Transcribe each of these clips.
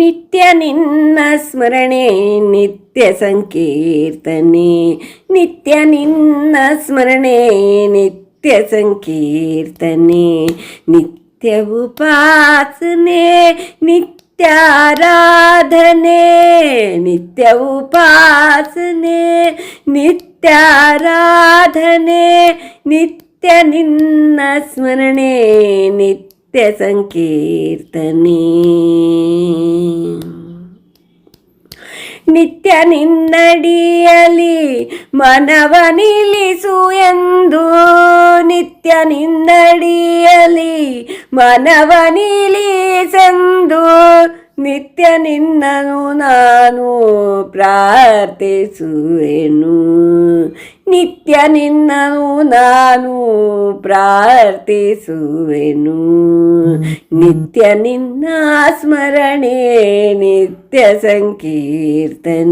ನಿತ್ಯ ನಿನ್ನ ಸ್ಮರಣೆ, ನಿತ್ಯ ಸಂಕೀರ್ತನೆ. ನಿತ್ಯ ನಿನ್ನ ಸ್ಮರಣೆ, ನಿತ್ಯ ಸಂಕೀರ್ತನೆ. ನಿತ್ಯ ಉಪಾಸನೆ ನಿತ್ಯಾರಾಧನೆ ನಿತ್ಯ ಉಪಾಸನೆ ನಿತ್ಯಾರಾಧನೆ ನಿತ್ಯ ನಿನ್ನ ಸ್ಮರಣೆ, ನಿತ್ಯ ಸಂಕೀರ್ತನೆ ನಿತ್ಯ ನಿನ್ನಡಿಯಲಿ ಮನವ ನಿಲ್ಲಿಸು ಎಂದು ನಿತ್ಯ ನಿನ್ನಡಿಯಲಿ ಮನವ ನಿಲ್ಲಿಸೆಂದು ನಿತ್ಯ ನಿನ್ನನು ನಾನು ಪ್ರಾರ್ಥಿಸುವೆನು ನಿತ್ಯ ನಿನ್ನನು ನಾನು ಪ್ರಾರ್ಥಿಸುವೆನು. ನಿತ್ಯ ನಿನ್ನ ಸ್ಮರಣೆ ನಿತ್ಯ ಸಂಕೀರ್ತನೆ.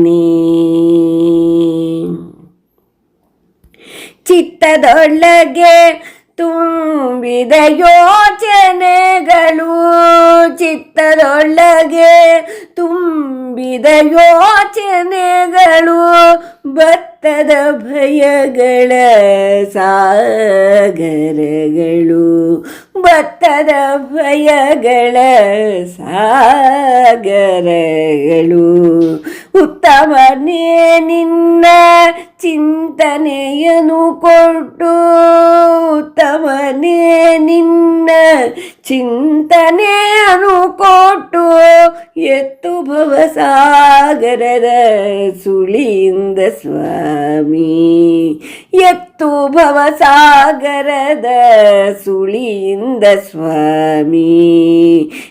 ಚಿತ್ತದೊಳಗೆ ತುಂಬಿದ ಯೋಚನೆಗಳು ಚಿತ್ತದೊಳಗೆ ತುಂಬಿದ ಯೋಚನೆಗಳು ಭತ್ತದ ಭಯಗಳ ಸಾಗರಗಳು. ಭತ್ತದ ಭಯಗಳ ಸಾಗರಗಳು. ಉತ್ತಮನೇ ನಿನ್ನ ಚಿಂತನೆಯನ್ನು ಕೊಟ್ಟು ತಮನೇ ನಿನ್ನ ಚಿಂತನೆಯನ್ನು ಕೊಟ್ಟು ಎತ್ತು ಭವಸಾಗರದ ಸುಳಿಯಿಂದ ಸ್ವಾಮಿ. ಎತ್ತು ಭವಸಾಗರದ ಸುಳಿಯಿಂದ ಸ್ವಾಮಿ.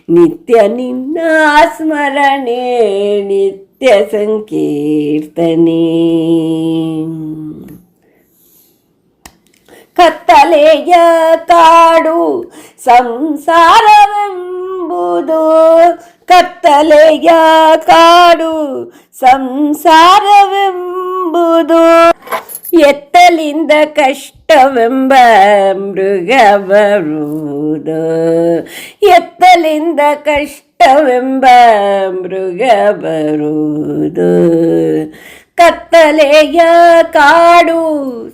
ನಿತ್ಯ ನಿನ್ನ ಸ್ಮರಣೆ ನಿತ್ಯ ಸಂಕೀರ್ತನೆ ಕತ್ತಲೆಯ ಕಾಡು ಸಂಸಾರವೆಂಬುದು ಕತ್ತಲೆಯ ಕಾಡು ಸಂಸಾರವೆಂಬುದು ಎತ್ತಲಿಂದ ಕಷ್ಟವೆಂಬ ಮೃಗ ಬರುವುದು ಎತ್ತಲಿಂದ ಕಷ್ಟವೆಂಬ ಮೃಗ ಬರುವುದು. ಕತ್ತಲೆಯ ಕಾಡು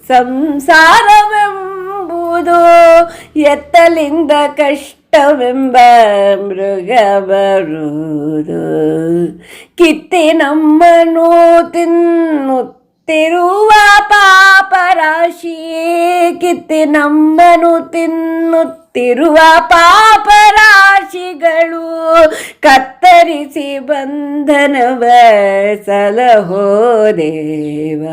ಸಂಸಾರವೆಂಬುದು ಎತ್ತಲಿಂದ ಕಷ್ಟವೆಂಬ ಮೃಗ ಬರುವುದು. ಕಿತ್ತಿ ನಮ್ಮನು ತಿನ್ನುತ್ತಿರುವ ಪಾಪರಾಶಿ ಕಿತ್ತಿ ನಮ್ಮನು ತಿನ್ನುತ್ತಿರುವ ಪಾಪರಾಶಿಗಳು ಕತ್ತರಿಸಿ ಬಂಧನವ ಸಲಹೋ ದೇವ.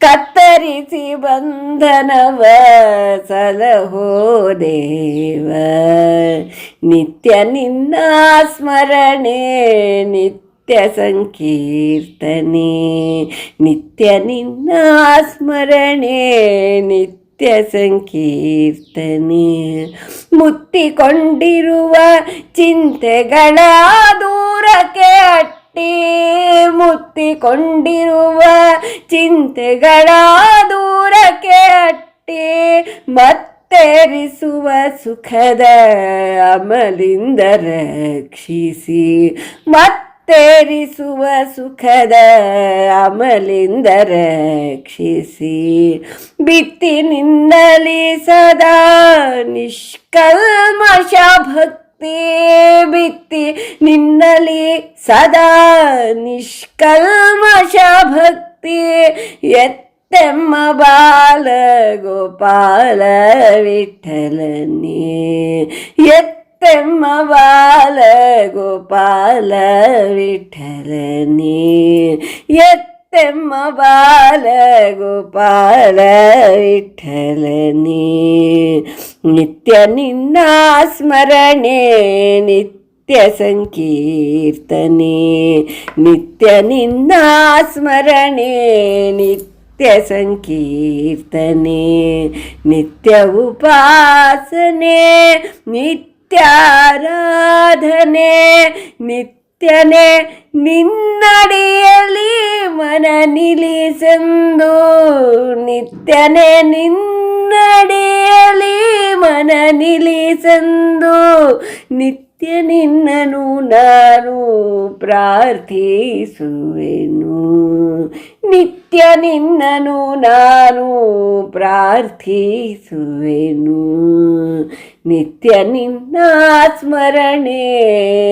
ಕತ್ತರಿಸಿ ಬಂಧನವ ಸಲಹೋ ದೇವ. ನಿತ್ಯ ನಿನ್ನ ಸ್ಮರಣೆ, ನಿತ್ಯ ಸಂಕೀರ್ತನೆ. ನಿತ್ಯ ನಿನ್ನ ಸ್ಮರಣೆ, ನಿತ್ಯ ಸಂಕೀರ್ತನೆ. ಮುತ್ತಿಕೊಂಡಿರುವ ಚಿಂತೆಗಳ ದೂರಕ್ಕೆ ಅಟ್ಟಿ. ಮುತ್ತಿಕೊಂಡಿರುವ ಚಿಂತೆಗಳ ದೂರಕ್ಕೆ ಅಟ್ಟಿ. ಮತ್ತೆರಿಸುವ ಸುಖದ ಅಮಲಿಂದ ರಕ್ಷಿಸಿ. ಮತ್ತೇರಿಸುವ ಸುಖದ ಅಮಲಿಂದ ರಕ್ಷಿಸಿ. ಬಿತ್ತಿನಿಂದಲೀ ಸದಾ ನಿಷ್ಕಲ್ಮಶ ಭಕ್ತಿ ಬಿತ್ತಿ ನಿನ್ನಲಿ ಸದಾ ನಿಷ್ಕಲ್ಮಶ ಭಕ್ತಿ ಎತ್ತೆಮ್ಮ ಬಾಲ ಗೋಪಾಲ ವಿಠಲನೇ ಎತ್ತೆಮ್ಮ ಬಾಲ ಗೋಪಾಲ ವಿಠಲನೇ ಎತ್ತೆಮ್ಮ ಬಾಲ ಗೋಪಾಲ ವಿಠಲನೇ ನಿತ್ಯ ನಿನ್ನ ಸ್ಮರಣೆ ನಿತ್ಯ ಸಂಕೀರ್ತನೆ ನಿತ್ಯ ನಿನ್ನ ಸ್ಮರಣೆ ನಿತ್ಯ ಸಂಕೀರ್ತನೆ ನಿತ್ಯ ಉಪಾಸನೆ ನಿತ್ಯಾರಾಧನೆ ನಿತ್ಯನೆ ನಿನ್ನಡಿಯಲ್ಲಿ ಮನ ನಿಲ್ಲಿಸೆಂದು ನಿತ್ಯನೆ ನಿನ್ನಡಿಯಲ್ಲಿ ಮನ ನಿಲ್ಲಿಸೆಂದು ನಿತ್ಯ ನಿತ್ಯ ನಿನ್ನನು ನಾನು ಪ್ರಾರ್ಥಿಸುವೆನು. ನಿತ್ಯ ನಿನ್ನನು ನಾನು ಪ್ರಾರ್ಥಿಸುವೆನು. ನಿತ್ಯ ನಿನ್ನ ಸ್ಮರಣೆ,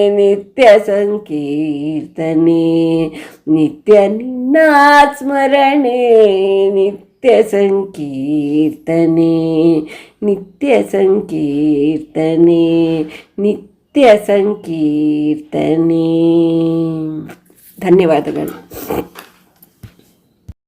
ನಿತ್ಯ ಸಂಕೀರ್ತನೆ, ನಿತ್ಯ ನಿನ್ನ ಸ್ಮರಣೆ, ನಿತ್ಯ ಸಂಕೀರ್ತನೆ ನಿತ್ಯ ಸಂಕೀರ್ತನೆ ನಿತ್ಯ ಸಂಕೀರ್ತನೆ. ಧನ್ಯವಾದಗಳು.